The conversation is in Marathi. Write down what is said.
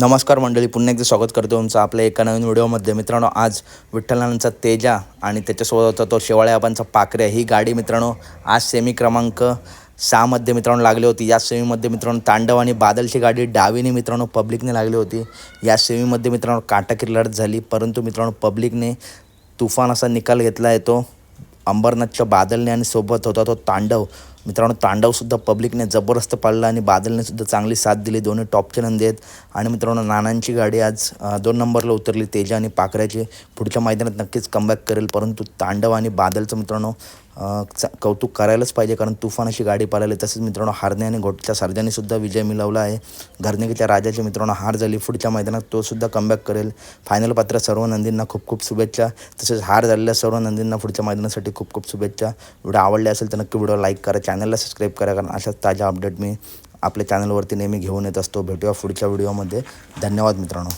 नमस्कार मंडळी पुन्हा एकदा स्वागत करतो तुमचं आपल्या एका नवीन व्हिडिओमध्ये. मित्रांनो आज विठ्ठलांचा तेजा आणि त्याच्यासोबत होता तो शेवाळ्याबांचा पाकऱ्या ही गाडी मित्रांनो आज सेमी क्रमांक सहामध्ये मित्रांनो लागली होती. या सेमीमध्ये मित्रांनो तांडव आणि बादलची गाडी डावीने मित्रांनो पब्लिकने लागली होती. या सेमीमध्ये मित्रांनो काटाकीर लढत झाली परंतु मित्रांनो पब्लिकने तुफान असा निकाल घेतला आहे तो अंबरनाथच्या बादलने आणि सोबत होता तो तांडव. मित्रांनो तांडवसुद्धा पब्लिकने जबरदस्त पाळला आणि बादलने सुद्धा चांगली साथ दिली. दोन्ही टॉपचे नंदी आहेत आणि मित्रांनो नानांची गाडी आज दोन नंबरला उतरली. तेजा आणि पाकऱ्याची पुढच्या मैदानात नक्कीच कमबॅक करेल. परंतु तांडव आणि बादलचं मित्रांनो कौतुक करायलाच पाहिजे. कारण तुफान अशी गाडी पाळाली तसेच मित्रांनो हारणे आणि घोटच्या सर्जाने सुद्धा विजय मिळवला आहे. घरनिकीच्या राजाची मित्रांनो हार झाली. पुढच्या मैदानात तो सुद्धा कमबॅक करेल. फायनल पात्र सर्व नंदींना खूप खूप शुभेच्छा. तसेच हार झालेल्या सर्व नंदींना पुढच्या मैदानासाठी खूप खूप शुभेच्छा. व्हिडिओ आवडले असेल तर नक्की व्हिडिओ लाईक करायचे चॅनलला सबस्क्राईब करा कारण अशाच ताज्या अपडेट मी आपल्या चॅनलवरती नेहमी घेऊन येत असतो. भेटूया पुढच्या व्हिडिओमध्ये धन्यवाद मित्रांनो.